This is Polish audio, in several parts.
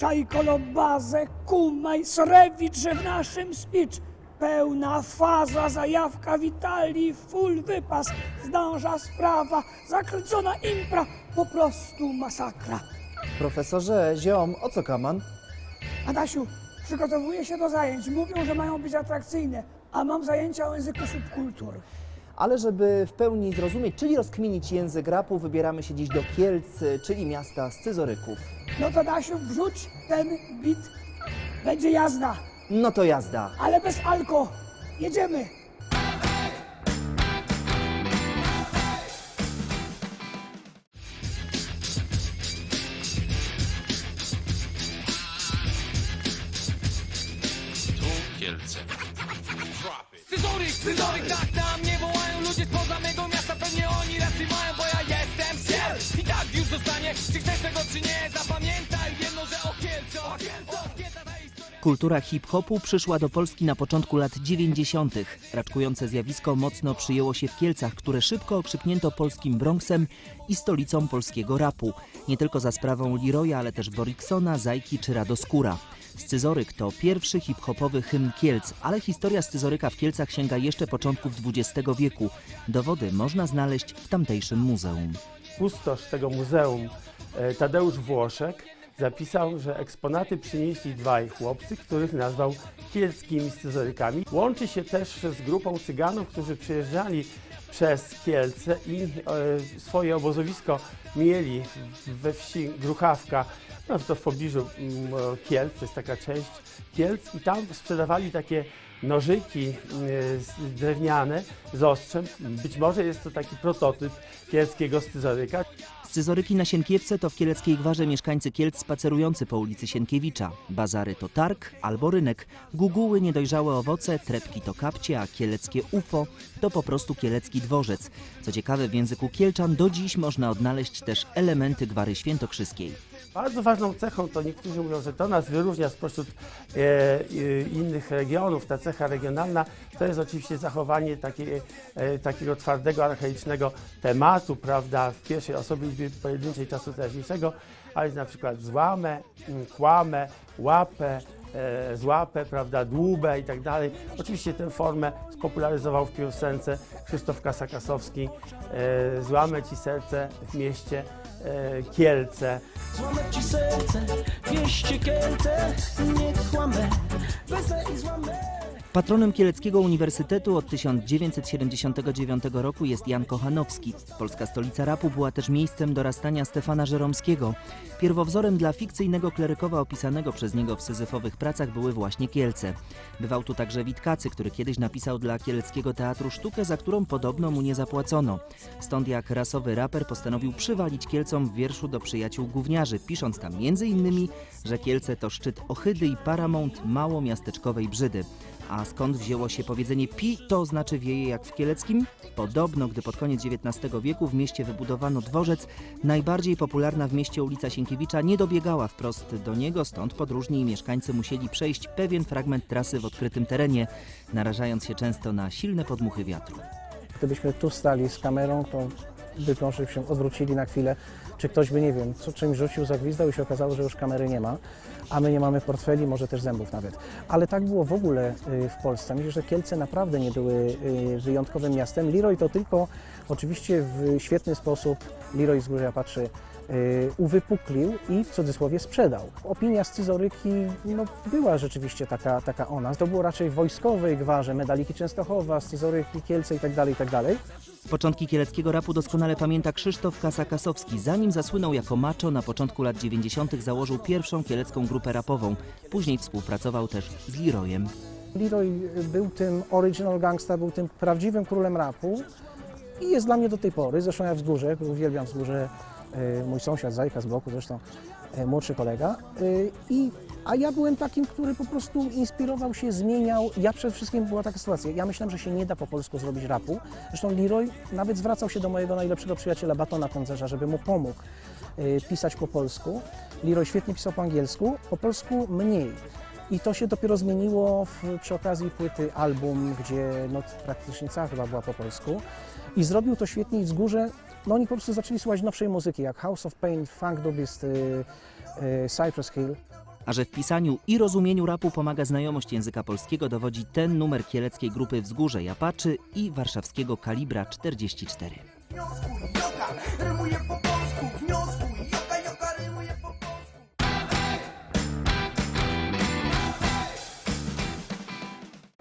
Czajkolobazę, Kumaj, Srewicz, że w naszym speech. Pełna faza, zajawka witali, full wypas, zdąża sprawa, zakręcona impra, po prostu masakra. Profesorze, ziom, o co kaman? Adasiu, przygotowuję się do zajęć. Mówią, że mają być atrakcyjne, a mam zajęcia o języku subkultur. Ale żeby w pełni zrozumieć, czyli rozkminić język rapu, wybieramy się dziś do Kielc, czyli miasta scyzoryków. No to Adasiu, wrzuć ten bit. Będzie jazda, No to jazda. ale bez alko. Jedziemy. Kultura hip-hopu przyszła do Polski na początku lat 90. Raczkujące zjawisko mocno przyjęło się w Kielcach, które szybko okrzyknięto polskim Bronxem i stolicą polskiego rapu. Nie tylko za sprawą Leroya, ale też Boriksona, Zajki czy Radoskóra. Scyzoryk to pierwszy hip-hopowy hymn Kielc, ale historia scyzoryka w Kielcach sięga jeszcze początków XX wieku. Dowody można znaleźć w tamtejszym muzeum. kustosz tego muzeum, e, Tadeusz Włoszek, zapisał, że eksponaty przynieśli dwaj chłopcy, których nazwał kielckimi scyzorykami. Łączy się też z grupą cyganów, którzy przyjeżdżali przez Kielce i e, swoje obozowisko mieli we wsi Gruchawka, no to w pobliżu mm, e, Kielc, to jest taka część Kielc i tam sprzedawali takie nożyki e, drewniane z ostrzem. Być może jest to taki prototyp kielskiego scyzoryka. Scyzoryki na Sienkiewce to w kieleckiej gwarze mieszkańcy Kielc spacerujący po ulicy Sienkiewicza. Bazary to targ albo rynek. Guguły, niedojrzałe owoce, trepki to kapcie, a kieleckie UFO to po prostu kielecki dworzec. Co ciekawe, w języku kielczan do dziś można odnaleźć też elementy gwary świętokrzyskiej. Bardzo ważną cechą, to niektórzy mówią, że to nas wyróżnia spośród e, e, innych regionów, ta cecha regionalna, to jest oczywiście zachowanie takie, e, takiego twardego, archaicznego tematu, prawda, w pierwszej osobie pojedynczej czasu teraźniejszego, ale jest na przykład złamę, mm, kłamę, łapę, e, złapę, prawda, dłubę i tak dalej. Oczywiście tę formę spopularyzował w piosence Krzysztof Kasakasowski, e, złamę ci serce w mieście e, Kielce. Złamę ci serce, wieście Kielce, nie kłamę, wezmę i złamę. Patronem Kieleckiego Uniwersytetu od 1979 roku jest Jan Kochanowski. Polska stolica rapu była też miejscem dorastania Stefana Żeromskiego. Pierwowzorem dla fikcyjnego klerykowa opisanego przez niego w syzyfowych pracach były właśnie Kielce. Bywał tu także Witkacy, który kiedyś napisał dla Kieleckiego Teatru sztukę, za którą podobno mu nie zapłacono. Stąd jak rasowy raper postanowił przywalić Kielcom w wierszu do przyjaciół gówniarzy, pisząc tam innymi, że Kielce to szczyt Ohydy i Paramount mało miasteczkowej brzydy. A skąd wzięło się powiedzenie pi, to znaczy wieje jak w Kieleckim? Podobno, gdy pod koniec XIX wieku w mieście wybudowano dworzec, najbardziej popularna w mieście ulica Sienkiewicza nie dobiegała wprost do niego, stąd podróżni i mieszkańcy musieli przejść pewien fragment trasy w odkrytym terenie, narażając się często na silne podmuchy wiatru. Gdybyśmy tu stali z kamerą, to by się odwrócili na chwilę, czy ktoś by, nie wiem, co czymś rzucił, zagwizdał i się okazało, że już kamery nie ma, a my nie mamy portfeli, może też zębów nawet. Ale tak było w ogóle y, w Polsce. Myślę, że Kielce naprawdę nie były y, wyjątkowym miastem. Leroy to tylko oczywiście w świetny sposób, Leroy z góry ja patrzy, uwypuklił i w cudzysłowie sprzedał. Opinia scyzoryki no, była rzeczywiście taka, taka o nas. To było raczej w wojskowej gwarze, medaliki Częstochowa, scyzoryki, Kielce itd., itd. Początki kieleckiego rapu doskonale pamięta Krzysztof Kasakasowski. Zanim zasłynął jako macho, na początku lat 90. założył pierwszą kielecką grupę rapową. Później współpracował też z Leroyem. Leroy był tym original gangsta, był tym prawdziwym królem rapu i jest dla mnie do tej pory. Zresztą ja wzgórze, uwielbiam wzgórze, mój sąsiad Zajka z bloku, zresztą e, młodszy kolega. E, I, a ja byłem takim, który po prostu inspirował się, zmieniał. Ja przede wszystkim była taka sytuacja, ja myślałem, że się nie da po polsku zrobić rapu. Zresztą Leroy nawet zwracał się do mojego najlepszego przyjaciela Batona Koncerza, żeby mu pomógł e, pisać po polsku. Leroy świetnie pisał po angielsku, po polsku mniej. I to się dopiero zmieniło w, przy okazji płyty album, gdzie no, praktycznie cała chyba była po polsku. I zrobił to świetnie i wzgórze, no oni po prostu zaczęli słuchać nowszej muzyki, jak House of Pain, Funk Dubist, y, y, Cypress Hill. A że w pisaniu i rozumieniu rapu pomaga znajomość języka polskiego, dowodzi ten numer kieleckiej grupy Wzgórze Japaczy i warszawskiego Kalibra 44. wniosku, joka, rymuje po polsku, wniosku, joka, joka, rymuje po polsku.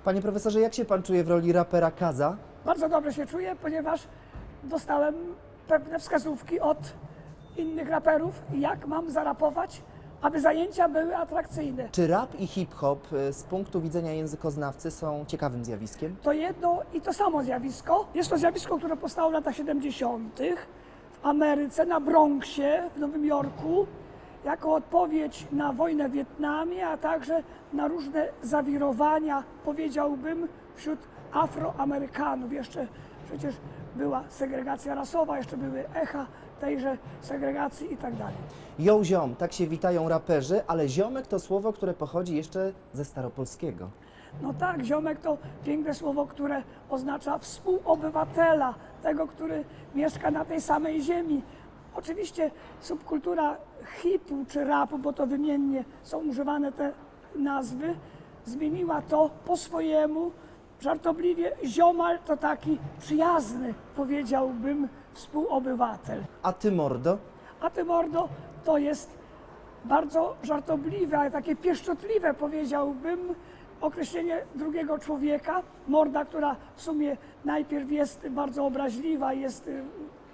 Panie profesorze, jak się pan czuje w roli rapera Kaza? Bardzo dobrze się czuję, ponieważ dostałem pewne wskazówki od innych raperów, jak mam zarapować, aby zajęcia były atrakcyjne. Czy rap i hip-hop y, z punktu widzenia językoznawcy są ciekawym zjawiskiem? To jedno i to samo zjawisko. Jest to zjawisko, które powstało w latach 70. w Ameryce, na Bronxie, w Nowym Jorku, jako odpowiedź na wojnę w Wietnamie, a także na różne zawirowania, powiedziałbym, wśród Afroamerykanów. Jeszcze przecież była segregacja rasowa, jeszcze były echa tejże segregacji i tak dalej. Yo ziom, tak się witają raperzy, ale ziomek to słowo, które pochodzi jeszcze ze staropolskiego. No tak, ziomek to piękne słowo, które oznacza współobywatela, tego, który mieszka na tej samej ziemi. Oczywiście subkultura hipu czy rapu, bo to wymiennie są używane te nazwy, zmieniła to po swojemu. Żartobliwie ziomal to taki przyjazny, powiedziałbym, współobywatel. A ty mordo? A ty mordo to jest bardzo żartobliwe, ale takie pieszczotliwe powiedziałbym określenie drugiego człowieka. Morda, która w sumie najpierw jest bardzo obraźliwa, jest y,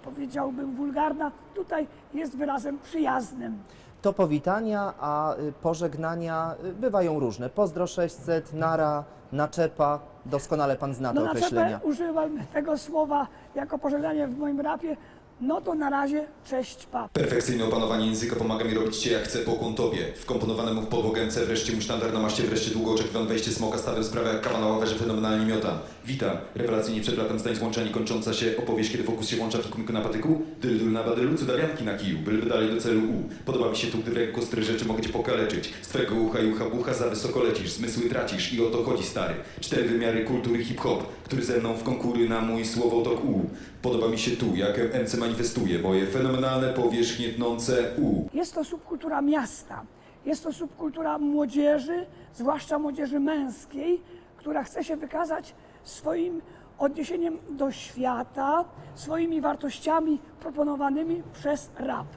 powiedziałbym wulgarna, tutaj jest wyrazem przyjaznym. To powitania, a y, pożegnania y, bywają różne. Pozdro 600, nara, naczepa. Doskonale pan zna te No określenia. czepę używam tego słowa jako pożegnanie w moim rapie. No to na razie cześć pap. Perfekcyjne opanowanie języka pomaga mi robić cię jak chcę pokłon tobie. Wkomponowane mu w podłogęce, wreszcie mu sztandar na maście, wreszcie długo oczekiwane wejście smoka stawem sprawia jak kawa na ławerze fenomenalnie miota. Witam, rewelacyjnie przed latem zdań złączeni kończąca się opowieść, kiedy fokus się łącza w kilku na patyku. Dyl dul na badylu, cudawianki na kiju, bylby dalej do celu u. Podoba mi się tu, gdy w ręku rzeczy mogę cię pokaleczyć. Z twego ucha i ucha bucha za wysoko lecisz, zmysły tracisz i o to chodzi stary. Cztery wymiary kultury hip-hop, który ze mną w konkury na mój słowotok u. Podoba mi się tu, jak MC manifestuje moje fenomenalne powierzchnie tnące u. Jest to subkultura miasta. Jest to subkultura młodzieży, zwłaszcza młodzieży męskiej, która chce się wykazać swoim odniesieniem do świata, swoimi wartościami proponowanymi przez rap.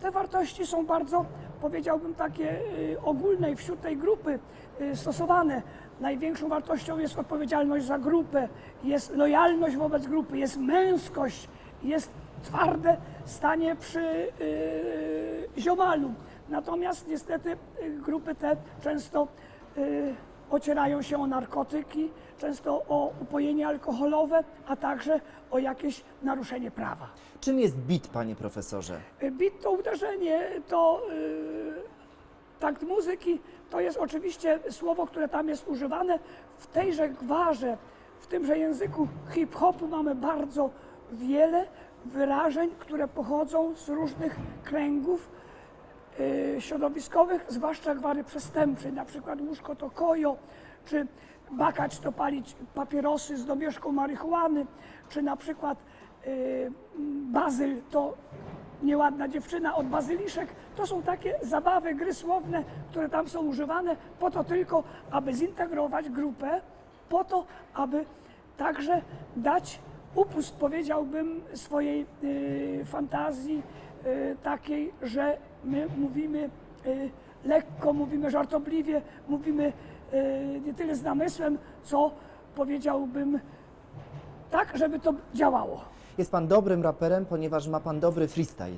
Te wartości są bardzo, powiedziałbym, takie y, ogólne i wśród tej grupy y, stosowane. Największą wartością jest odpowiedzialność za grupę, jest lojalność wobec grupy, jest męskość, jest twarde stanie przy y, ziomalu. Natomiast niestety y, grupy te często y, ocierają się o narkotyki, często o upojenie alkoholowe, a także o jakieś naruszenie prawa. Czym jest beat, panie profesorze? Beat to uderzenie, to y, takt muzyki, to jest oczywiście słowo, które tam jest używane. W tejże gwarze, w tymże języku hip-hopu mamy bardzo wiele wyrażeń, które pochodzą z różnych kręgów y, środowiskowych, zwłaszcza gwary przestępczej, na przykład łóżko to kojo, czy bakać to palić papierosy z domieszką marihuany, czy na przykład y, bazyl to nieładna dziewczyna od bazyliszek. To są takie zabawy, gry słowne, które tam są używane po to tylko, aby zintegrować grupę, po to, aby także dać upust, powiedziałbym, swojej y, fantazji y, takiej, że my mówimy y, lekko, mówimy żartobliwie, mówimy y, nie tyle z namysłem, co powiedziałbym tak, żeby to działało. Jest pan dobrym raperem, ponieważ ma pan dobry freestyle.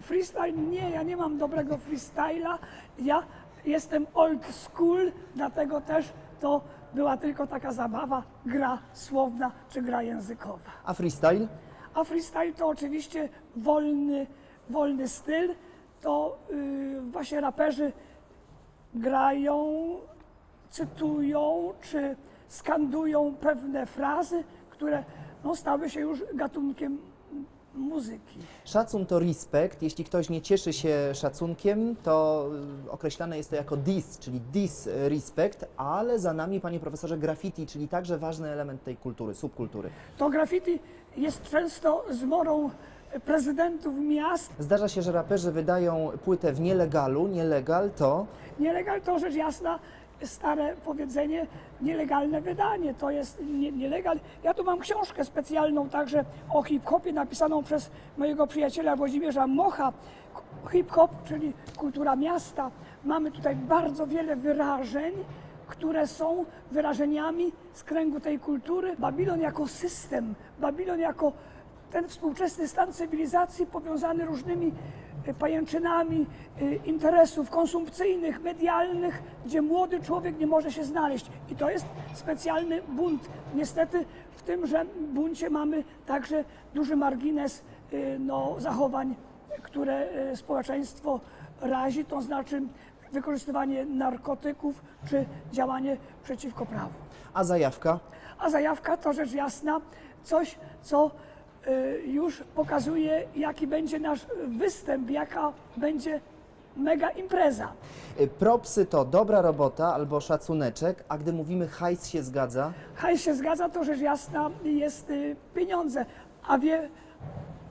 Freestyle nie, ja nie mam dobrego freestyla. Ja jestem old school, dlatego też to była tylko taka zabawa, gra słowna czy gra językowa. A freestyle? A freestyle to oczywiście wolny, wolny styl. To yy, właśnie raperzy grają, cytują czy skandują pewne frazy, które no, stały się już gatunkiem muzyki. Szacun to respekt. Jeśli ktoś nie cieszy się szacunkiem, to y, określane jest to jako dis, czyli disrespect, ale za nami, panie profesorze, graffiti, czyli także ważny element tej kultury, subkultury. To graffiti jest często zmorą prezydentów miast. Zdarza się, że raperzy wydają płytę w nielegalu. Nielegal to Nielegal to rzecz jasna, stare powiedzenie, nielegalne wydanie, to jest nie, nielegal. Ja tu mam książkę specjalną także o hip-hopie napisaną przez mojego przyjaciela Włodzimierza Mocha. Hip-hop, czyli kultura miasta. Mamy tutaj bardzo wiele wyrażeń, które są wyrażeniami z kręgu tej kultury. Babilon jako system, Babilon jako ten współczesny stan cywilizacji powiązany różnymi pajęczynami e, interesów konsumpcyjnych, medialnych, gdzie młody człowiek nie może się znaleźć. I to jest specjalny bunt. Niestety w tymże buncie mamy także duży margines e, no, zachowań, które społeczeństwo razi, to znaczy wykorzystywanie narkotyków czy działanie przeciwko prawu. a zajawka. A zajawka to rzecz jasna coś, co y, już pokazuje, jaki będzie nasz występ, jaka będzie mega impreza. Y, Propsy to dobra robota albo szacuneczek, a gdy mówimy hajs się zgadza, Hajs się zgadza, to rzecz jasna jest y, pieniądze. A wie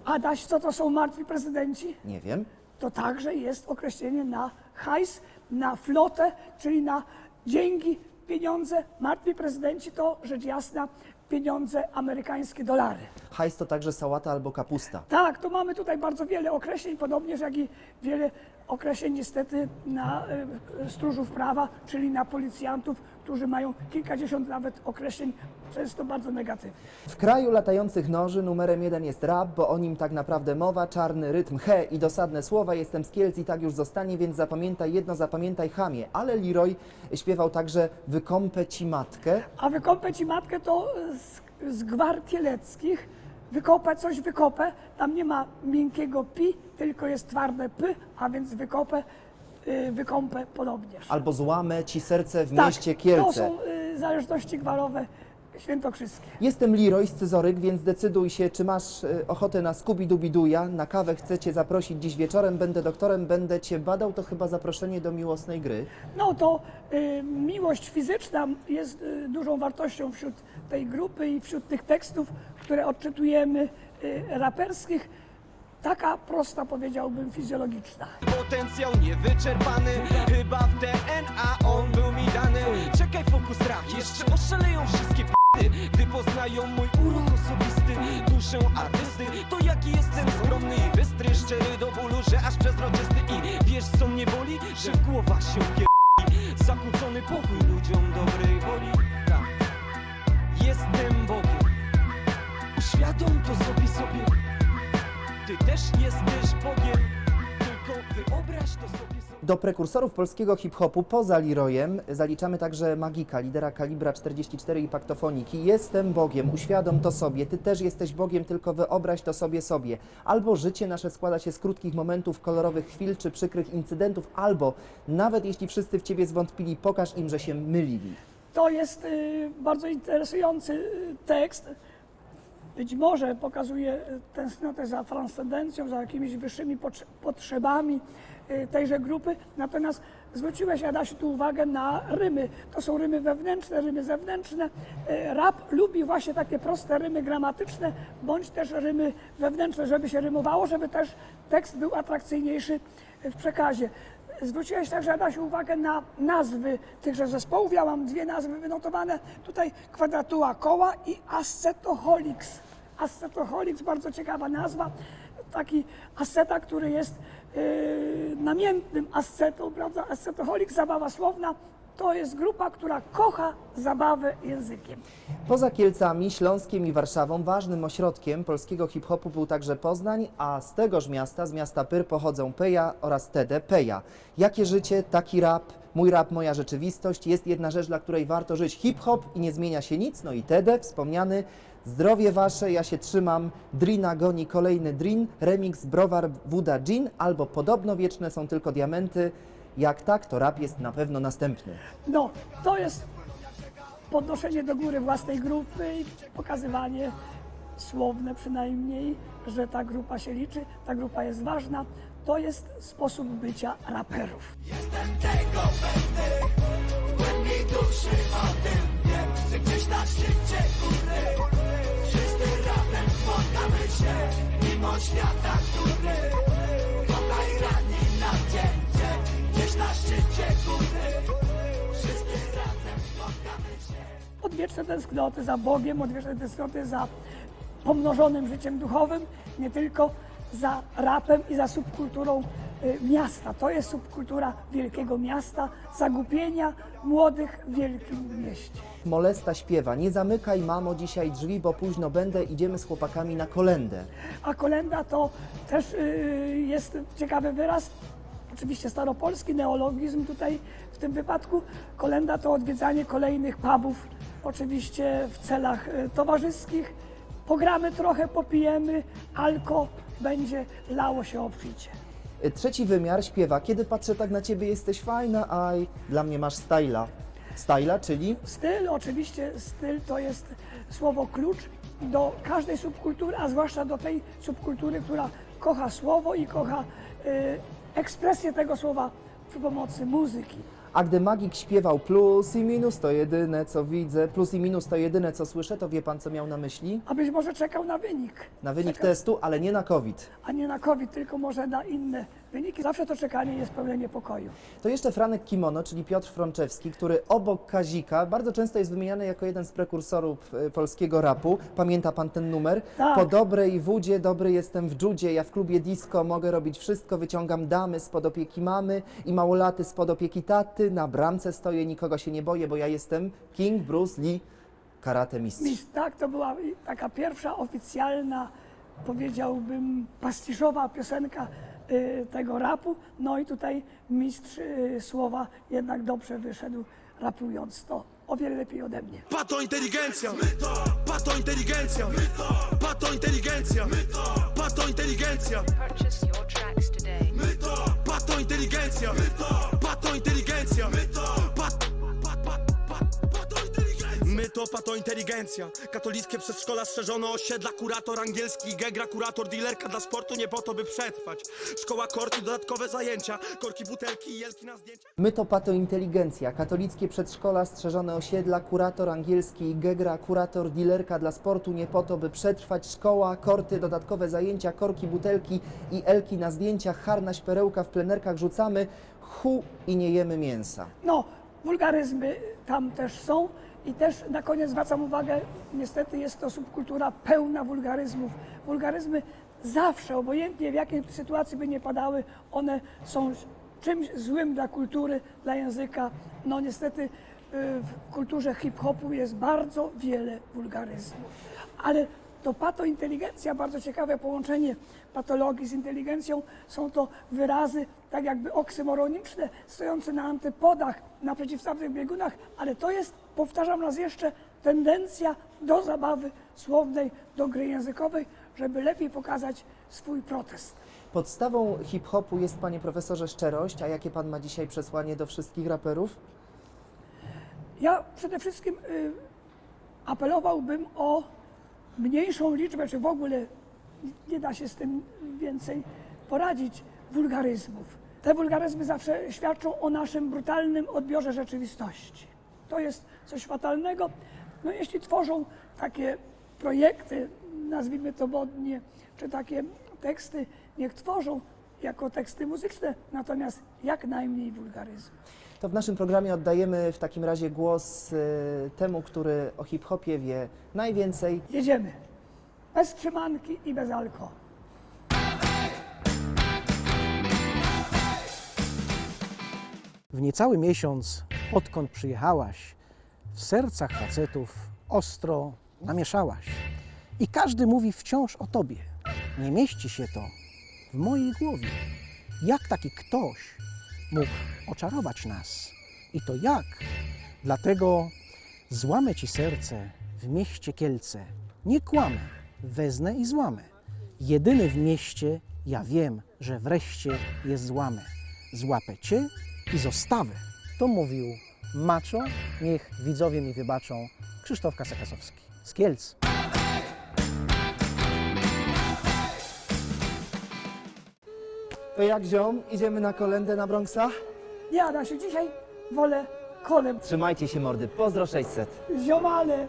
Adaś, co to są martwi prezydenci? nie wiem. To także jest określenie na hajs, na flotę, czyli na dzięki, pieniądze. Martwi prezydenci to rzecz jasna pieniądze amerykańskie, dolary. Hajs to także sałata albo kapusta. Tak, to mamy tutaj bardzo wiele określeń, podobnież jak i wiele określeń niestety na e, stróżów prawa, czyli na policjantów, którzy mają kilkadziesiąt nawet określeń, często bardzo negatywnych. W kraju latających noży numerem jeden jest rap, bo o nim tak naprawdę mowa, czarny rytm, he i dosadne słowa. Jestem z Kielc i tak już zostanie, więc zapamiętaj jedno, zapamiętaj chamie. Ale Leroy śpiewał także Wykąpę ci matkę. A wykopę ci matkę to z, z gwar kieleckich. Wykopę coś, wykopę. Tam nie ma miękkiego pi, tylko jest twarde p, a więc wykopę, y, wykąpę podobnież. Albo złamę ci serce w Tak, mieście To Kielce. są y, zależności gwarowe świętokrzyskie. Jestem Leroy Scyzoryk, więc decyduj się, czy masz y, ochotę na Scooby-Dooby-Dooja. Na kawę chcę cię zaprosić dziś wieczorem, będę doktorem, będę cię badał, to chyba zaproszenie do miłosnej gry. No to y, miłość fizyczna jest y, dużą wartością wśród tej grupy i wśród tych tekstów, które odczytujemy y, raperskich. Taka prosta, powiedziałbym, fizjologiczna. Potencjał niewyczerpany Chyba w DNA on był mi dany Czekaj fokus rak, jeszcze oszaleją wszystkie Gdy poznają mój urok osobisty Duszę artysty To jaki jestem skromny i bystry Szczery do bólu, że aż przezroczysty. I wiesz co mnie boli? Że w głowa się pier... Zakłócony pokój ludziom dobrej woli. Tak. Jestem Bogiem. Uświadom to sobie sobie. Ty też jesteś Bogiem. Tylko wyobraź to sobie Do prekursorów polskiego hip-hopu poza Leroyem zaliczamy także Magika, lidera kalibra 44 i paktofoniki. Jestem Bogiem, uświadom to sobie, ty też jesteś Bogiem, tylko wyobraź to sobie sobie. Albo życie nasze składa się z krótkich momentów, kolorowych chwil czy przykrych incydentów, albo nawet jeśli wszyscy w ciebie zwątpili, pokaż im, że się mylili. To jest y, bardzo interesujący y, tekst. Być może pokazuje y, tęsknotę za transcendencją, za jakimiś wyższymi potrze- potrzebami tejże grupy. Natomiast zwróciłeś, Adasiu, tu uwagę na rymy. To są rymy wewnętrzne, rymy zewnętrzne. Y, Rap lubi właśnie takie proste rymy gramatyczne, bądź też rymy wewnętrzne, żeby się rymowało, żeby też tekst był atrakcyjniejszy w przekazie. Zwróciłeś także, Adasiu, uwagę na nazwy tychże zespołów. Ja mam dwie nazwy wynotowane. Tutaj kwadratuła koła i Ascetoholics. Ascetoholics, bardzo ciekawa nazwa. Taki asceta, który jest yy, namiętnym ascetą, prawda? Ascetoholic, zabawa słowna. To jest grupa, która kocha zabawę językiem. Poza Kielcami, Śląskiem i Warszawą ważnym ośrodkiem polskiego hip-hopu był także Poznań, a z tegoż miasta, z miasta Pyr pochodzą Peja oraz Tede Peja. Jakie życie, taki rap, mój rap, moja rzeczywistość. Jest jedna rzecz, dla której warto żyć. Hip-hop i nie zmienia się nic. No i Tede, wspomniany, zdrowie wasze, ja się trzymam, Drina goni kolejny Drin, remix Browar Wuda Gin, albo podobno wieczne są tylko diamenty. Jak tak, to rap jest na pewno następny. No, to jest podnoszenie do góry własnej grupy i pokazywanie słowne przynajmniej, że ta grupa się liczy, ta grupa jest ważna. To jest sposób bycia raperów. Wszyscy razem spotkamy się Mimo rani na Gdzieś na szczycie Wszyscy razem spotkamy się Odwieczne tęsknoty za Bogiem, odwieczne tęsknoty za pomnożonym życiem duchowym, nie tylko za rapem i za subkulturą miasta. To jest subkultura wielkiego miasta, zagubienia młodych w wielkim mieście. Molesta śpiewa, nie zamykaj mamo dzisiaj drzwi, bo późno będę, idziemy z chłopakami na kolendę. A kolenda to też y, jest ciekawy wyraz, oczywiście staropolski neologizm tutaj w tym wypadku. Kolenda to odwiedzanie kolejnych pubów, oczywiście w celach y, towarzyskich. Pogramy trochę, popijemy, alko będzie lało się obficie. Trzeci wymiar śpiewa, kiedy patrzę tak na ciebie jesteś fajna, aj, dla mnie masz styla. Styla, czyli Styl, oczywiście styl to jest słowo klucz do każdej subkultury, a zwłaszcza do tej subkultury, która kocha słowo i kocha y, ekspresję tego słowa przy pomocy muzyki. A gdy magik śpiewał plus i minus to jedyne co widzę, plus i minus to jedyne co słyszę, to wie pan co miał na myśli? A być może czekał na wynik. Na wynik testu, ale nie na COVID. A nie na COVID, tylko może na inne wyniki. Zawsze to czekanie jest pełne niepokoju. To jeszcze Franek Kimono, czyli Piotr Frączewski, który obok Kazika bardzo często jest wymieniany jako jeden z prekursorów e, polskiego rapu. Pamięta pan ten numer? Tak. Po dobrej wódzie, dobry jestem w dżudzie, ja w klubie disco mogę robić wszystko, wyciągam damy spod opieki mamy i małolaty spod opieki taty, na bramce stoję, nikogo się nie boję, bo ja jestem King Bruce Lee, karate mistrz. Tak, to była taka pierwsza oficjalna, powiedziałbym, pastiszowa piosenka tego rapu. No i tutaj mistrz y, słowa jednak dobrze wyszedł, rapując to o wiele lepiej ode mnie. Pato inteligencja, pato inteligencja, pato inteligencja, pato inteligencja, pato inteligencja, pato inteligencja, My to pato inteligencja, katolickie przedszkola strzeżone osiedla, kurator angielski, gegra, kurator, dealerka dla sportu, nie po to by przetrwać. Szkoła korki, dodatkowe zajęcia, korki, butelki i jelki na zdjęcia. My to pato inteligencja, katolickie przedszkola, strzeżone osiedla, kurator angielski i gegra, kurator, dealerka dla sportu, nie po to, by przetrwać, szkoła, korty, dodatkowe zajęcia, korki, butelki i elki na zdjęciach, harnaś, perełka w plenerkach rzucamy, hu i nie jemy mięsa. No, wulgaryzmy tam też są i też na koniec zwracam uwagę, niestety jest to subkultura pełna wulgaryzmów. Wulgaryzmy zawsze, obojętnie w jakiej sytuacji by nie padały, one są czymś złym dla kultury, dla języka. No niestety y, w kulturze hip-hopu jest bardzo wiele wulgaryzmów. Ale to patointeligencja, bardzo ciekawe połączenie patologii z inteligencją. Są to wyrazy tak jakby oksymoroniczne, stojące na antypodach, na przeciwstawnych biegunach, ale to jest, powtarzam raz jeszcze, tendencja do zabawy słownej, do gry językowej, żeby lepiej pokazać swój protest. Podstawą hip-hopu jest, panie profesorze, szczerość, a jakie pan ma dzisiaj przesłanie do wszystkich raperów? Ja przede wszystkim y, apelowałbym o mniejszą liczbę, czy w ogóle nie da się z tym więcej poradzić, wulgaryzmów. Te wulgaryzmy zawsze świadczą o naszym brutalnym odbiorze rzeczywistości. To jest coś fatalnego. No jeśli tworzą takie projekty, nazwijmy to modnie, czy takie teksty, niech tworzą jako teksty muzyczne, natomiast jak najmniej wulgaryzmu. To w naszym programie oddajemy w takim razie głos y, temu, który o hip-hopie wie najwięcej. Jedziemy. Bez trzymanki i bez alkoholu. W niecały miesiąc, odkąd przyjechałaś, w sercach facetów ostro namieszałaś. I każdy mówi wciąż o tobie. Nie mieści się to w mojej głowie. Jak taki ktoś mógł oczarować nas? I to jak? Dlatego złamę ci serce w mieście Kielce. Nie kłamę, wezmę i złamę. Jedyny w mieście ja wiem, że wreszcie je złamę. Złapę cię i zostawę. To mówił Maczo, niech widzowie mi wybaczą, Krzysztof Kasakasowski z Kielc. To jak ziom, idziemy na kolendę na Bronxa? Nie, Adasiu, dzisiaj wolę kolem. Trzymajcie się mordy, pozdro 600. Ziomale,